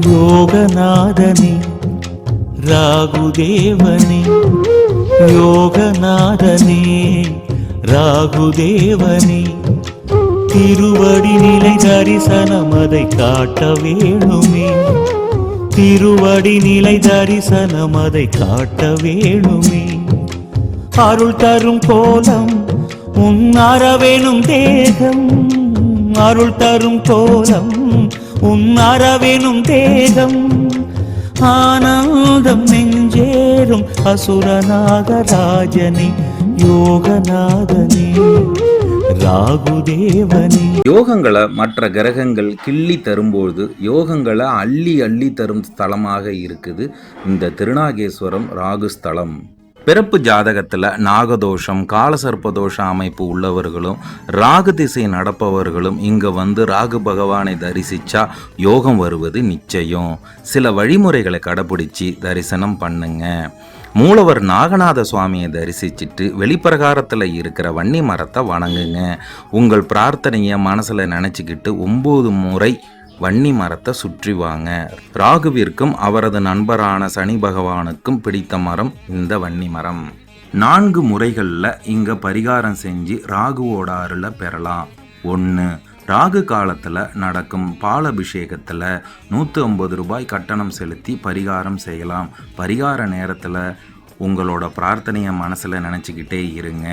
யோகநாதனே ராகுதேவனே யோகநாதனே ராகுதேவனே திருவடி நிலை தரிசனம் அதை காட்ட வேணுமே. திருவடி நிலை தரிசனம் அதை காட்ட வேணுமே. அருள் தரும் கோலம் உன் அறவேணும் தேகம். அருள் தரும் கோலம் உன் அறவேணும் தேகம் ஆனந்தம் நெஞ்சேறும் அசுரநாகராஜனே யோகநாதனே ராகுதேவனே. யோகங்களை மற்ற கிரகங்கள் கிள்ளி தரும்போது யோகங்களை அள்ளி அள்ளி தரும் ஸ்தலமாக இருக்குது இந்த திருநாகேஸ்வரம் ராகு ஸ்தலம் பிறப்பு ஜாதகத்தில் நாகதோஷம் காலசர்ப்பதோஷ அமைப்பு உள்ளவர்களும் ராகு திசை நடப்பவர்களும் இங்கே வந்து ராகு பகவானை தரிசித்தா யோகம் வருவது நிச்சயம். சில வழிமுறைகளை கடைபிடிச்சி தரிசனம் பண்ணுங்க. மூலவர் நாகநாத சுவாமியை தரிசிச்சுட்டு வெளிப்பிரகாரத்தில் இருக்கிற வன்னி மரத்தை வணங்குங்க. உங்கள் பிரார்த்தனையை மனசில் நினச்சிக்கிட்டு ஒம்பது முறை வன்னி மரத்தை சுற்றி வாங்க. ராகுவிற்கும் அவரது நண்பரான சனி பகவானுக்கும் பிடித்த மரம் இந்த வன்னி மரம். நான்கு முறைகளில் இங்கே பரிகாரம் செஞ்சு ராகுவோட அருளை பெறலாம். ஒன்று ராகு காலத்தில் நடக்கும் பாலபிஷேகத்தில் நூற்றி ஐம்பது ரூபாய் கட்டணம் செலுத்தி பரிகாரம் செய்யலாம். பரிகார நேரத்தில் உங்களோட பிரார்த்தனையை மனசில் நினச்சிக்கிட்டே இருங்க.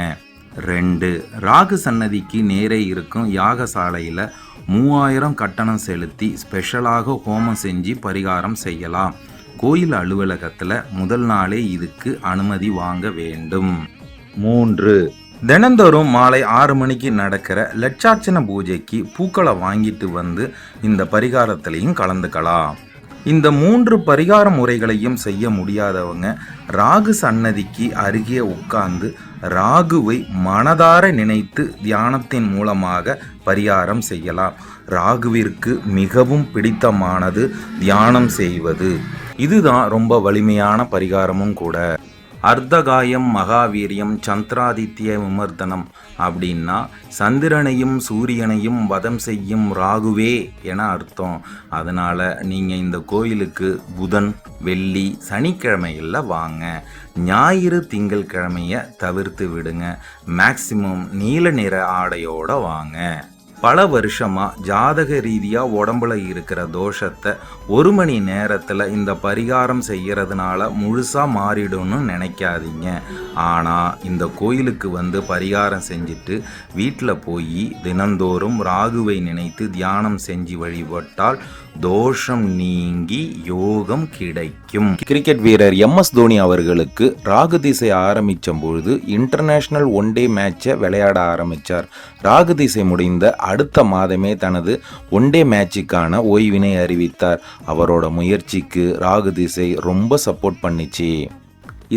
ரெண்டு ராகு சன்னதிக்கு நேரே இருக்கும் யாகசாலையில் மூவாயிரம் கட்டணம் செலுத்தி ஸ்பெஷலாக ஹோமம் செஞ்சு பரிகாரம் செய்யலாம். கோயில் அலுவலகத்தில் முதல் நாளே இதுக்கு அனுமதி வாங்க வேண்டும். மூன்று தினந்தோறும் மாலை ஆறு மணிக்கு நடக்கிற லட்சார்ச்சன பூஜைக்கு பூக்களை வாங்கிட்டு வந்து இந்த பரிகாரத்திலையும் கலந்துக்கலாம். இந்த மூன்று பரிகார முறைகளையும் செய்ய முடியாதவங்க ராகு சன்னதிக்கு அருகே உட்கார்ந்து ராகுவை மனதார நினைத்து தியானத்தின் மூலமாக பரிகாரம் செய்யலாம். ராகுவிற்கு மிகவும் பிடித்தமானது தியானம் செய்வது. இதுதான் ரொம்ப வலிமையான பரிகாரமும் கூட. அர்த்தகாயம் மகாவீரியம் சந்திராதித்ய விமர்தனம் அப்படின்னா சந்திரனையும் சூரியனையும் வதம் செய்யும் ராகுவே என அர்த்தம். அதனால் நீங்கள் இந்த கோயிலுக்கு புதன் வெள்ளி சனிக்கிழமையில் வாங்க. ஞாயிறு திங்கட்கிழமைய தவிர்த்து விடுங்க. மேக்சிமம் நீல நிற ஆடையோடு வாங்க. பல வருஷமாக ஜாதக ரீதியாக உடம்புல இருக்கிற தோஷத்தை ஒரு மணி நேரத்தில் இந்த பரிகாரம் செய்கிறதுனால முழுசாக மாறிடும்னு நினைக்காதீங்க. ஆனால் இந்த கோயிலுக்கு வந்து பரிகாரம் செஞ்சுட்டு வீட்டில் போய் தினந்தோறும் ராகுவை நினைத்து தியானம் செஞ்சு வழிபட்டால் தோஷம் நீங்கி யோகம் கிடைக்கும். கிரிக்கெட் வீரர் எம். எஸ். தோனி அவர்களுக்கு ராகு திசை ஆரம்பித்த பொழுது இன்டர்நேஷனல் ஒன் டே மேட்சை விளையாட ஆரம்பித்தார் ராகு திசை முடிந்த அடுத்த மாதமே தனது ஒன் டே மேட்சுக்கான ஓய்வினை அறிவித்தார். அவரோட முயற்சிக்கு ராகு திசை ரொம்ப சப்போர்ட் பண்ணிச்சு.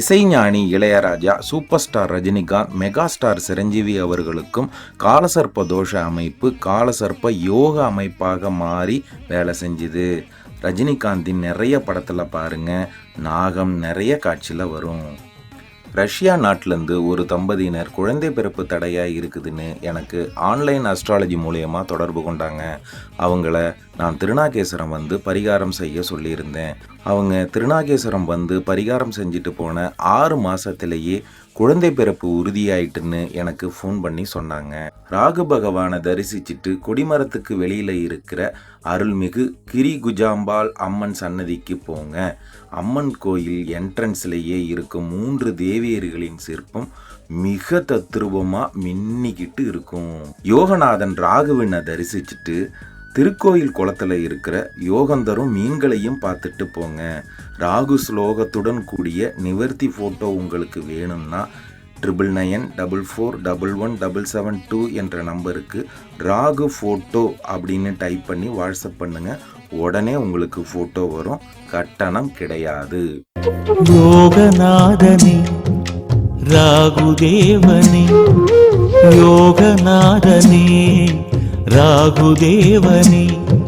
இசைஞானி Ilaiyaraaja super star Rajinikanth mega star Chiranjeevi அவர்களுக்கும் காலசர்ப்ப தோஷ அமைப்பு காலசர்ப்ப யோக அமைப்பாக மாறி வேலை செஞ்சுது. ரஜினிகாந்தின் நிறைய படத்தில் பாருங்க நாகம் நிறைய காட்சியில் வரும். ரஷ்யா நாட்டிலேருந்து ஒரு தம்பதியினர் குழந்தை பிறப்பு தடையாக இருக்குதுன்னு எனக்கு ஆன்லைன் அஸ்ட்ராலஜி மூலயமா தொடர்பு கொண்டாங்க. அவங்கள நான் திருநாகேஸ்வரம் வந்து பரிகாரம் செய்ய சொல்லியிருந்தேன். அவங்க திருநாகேஸ்வரம் வந்து பரிகாரம் செஞ்சுட்டு போன ஆறு மாதத்திலேயே குழந்தை பிறப்பு உறுதியாயிட்டுன்னு எனக்கு ஃபோன் பண்ணி சொன்னாங்க. ராகு பகவானை தரிசிச்சுட்டு கொடிமரத்துக்கு வெளியில் இருக்கிற அருள்மிகு கிரி குஜாம்பாள் அம்மன் சன்னதிக்கு போங்க. அம்மன் கோயில் என்ட்ரன்ஸ்லேயே இருக்கும் மூன்று தேவியர்களின் சிற்பம் மிக தத்ரூபமாக மின்னிக்கிட்டு இருக்கும். யோகநாதன் ராகுவினை தரிசிச்சுட்டு திருக்கோயில் குளத்தில் இருக்கிற யோகந்தரும் மீன்களையும் பார்த்துட்டு போங்க. ராகு ஸ்லோகத்துடன் கூடிய நிவர்த்தி ஃபோட்டோ உங்களுக்கு வேணும்னா triple nine double four double one double seven two என்ற நம்பருக்கு ராகு ஃபோட்டோ அப்படின்னு டைப் பண்ணி வாட்ஸ்அப் பண்ணுங்கள் உடனே உங்களுக்கு ஃபோட்டோ வரும். கட்டணம் கிடையாது. யோகநாதனே ராகுதேவனே யோகநாதனே ராகுதேவனே.